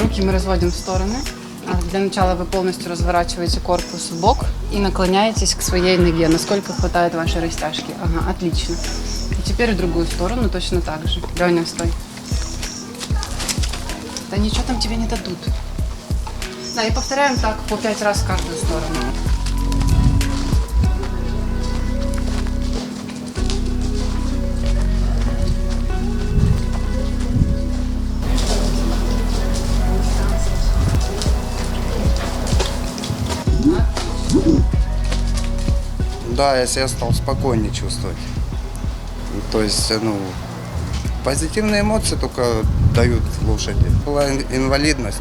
Руки мы разводим в стороны. А, Для начала вы полностью разворачиваете корпус в бок и наклоняетесь к своей ноге, насколько хватает вашей растяжки. Ага, отлично. И теперь в другую сторону точно так же. Леня, стой. Да ничего там тебе не дадут. Да, и повторяем так по пять раз в каждую сторону. Да, я себя стал спокойнее чувствовать. То есть, ну, позитивные эмоции только дают лошади. Была ин- инвалидность,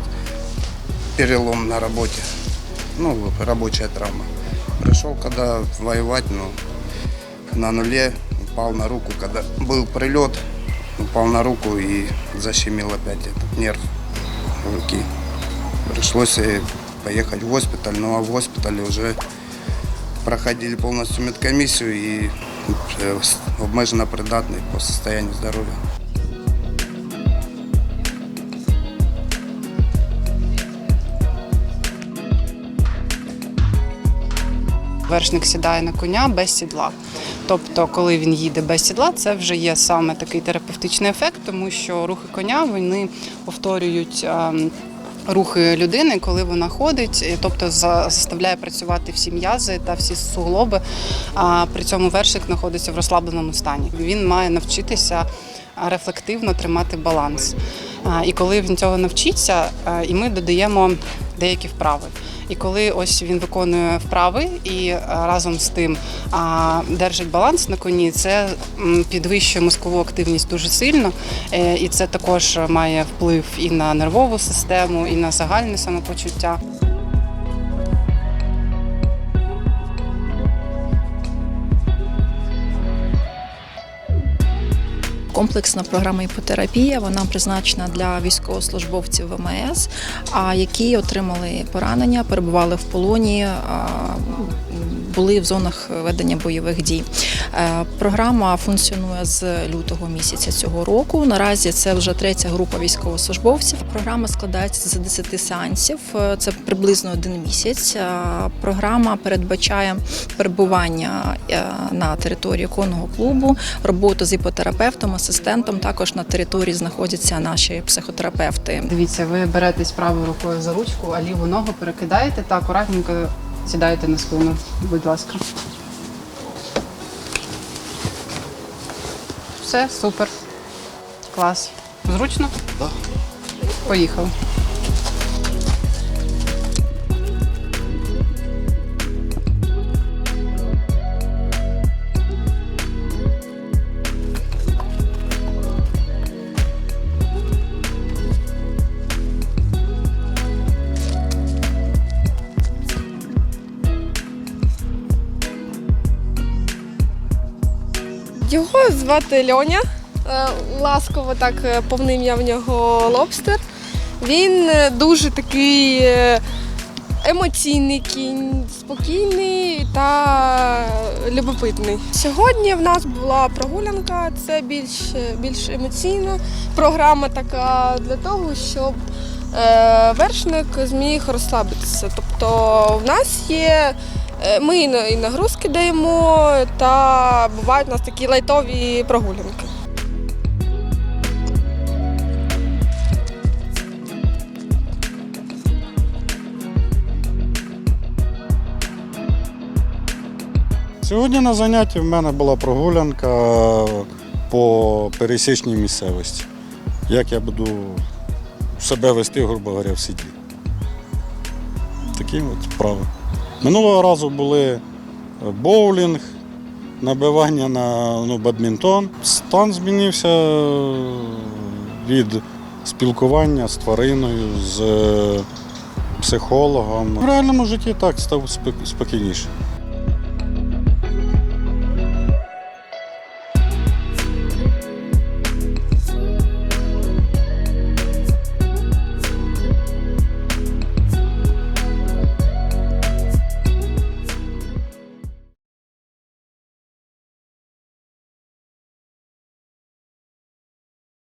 перелом на работе, ну, рабочая травма. Пришел, когда воевать, ну, на нуле, упал на руку, когда был прилет, упал на руку и защемил опять этот нерв руки. Пришлось э, поехать в госпиталь, ну а в госпитале уже проходили полностью медкомиссию и е, обмежено придатний по состоянию здоров'я. Вершник сідає на коня без сідла. Тобто, коли він їде без сідла, це вже є саме такий терапевтичний ефект, тому що рухи коня вони повторюють. Рухи людини, коли вона ходить, тобто за- заставляє працювати всі м'язи та всі суглоби. А при цьому вершик знаходиться в розслабленому стані. Він має навчитися рефлективно тримати баланс. І коли він цього навчиться, і ми додаємо деякі вправи. І коли ось він виконує вправи і разом з тим держить баланс на коні, це підвищує мозкову активність дуже сильно, Е, і це також має вплив і на нервову систему, і на загальне самопочуття. Комплексна програма іпотерапія вона призначена для військовослужбовців ВМС, які отримали поранення, перебували в полоні. Були в зонах ведення бойових дій. Е, Програма функціонує з лютого місяця цього року. Наразі це вже третя група військовослужбовців. Програма складається з 10 сеансів. Е, Це приблизно один місяць. Е, Програма передбачає перебування е, на території конного клубу, роботу з іпотерапевтом, асистентом. Також на території знаходяться наші психотерапевти. Дивіться, ви беретесь правою рукою за ручку, а ліву ногу перекидаєте та акуратненько сідаєте на спину. Будь ласка. Все, супер. Клас. Зручно? Да. Поїхали. Його звати Льоня. Е, Ласково так е, повне ім'я в нього лобстер. Він е, дуже такий емоційний кінь, спокійний та любопитний. Сьогодні в нас була прогулянка, це більш, більш емоційна програма така для того, щоб вершник зміг розслабитися. Тобто в нас є. Е, Ми і нагрузки даємо, та бувають у нас такі лайтові прогулянки. Сьогодні на занятті в мене була прогулянка по пересічній місцевості. Як я буду себе вести, грубо говоря, в сіді. Такі от вправи. Минулого разу були боулінг, набивання на ну, бадмінтон. Стан змінився від спілкування з твариною, з психологом. В реальному житті так став спокійніше.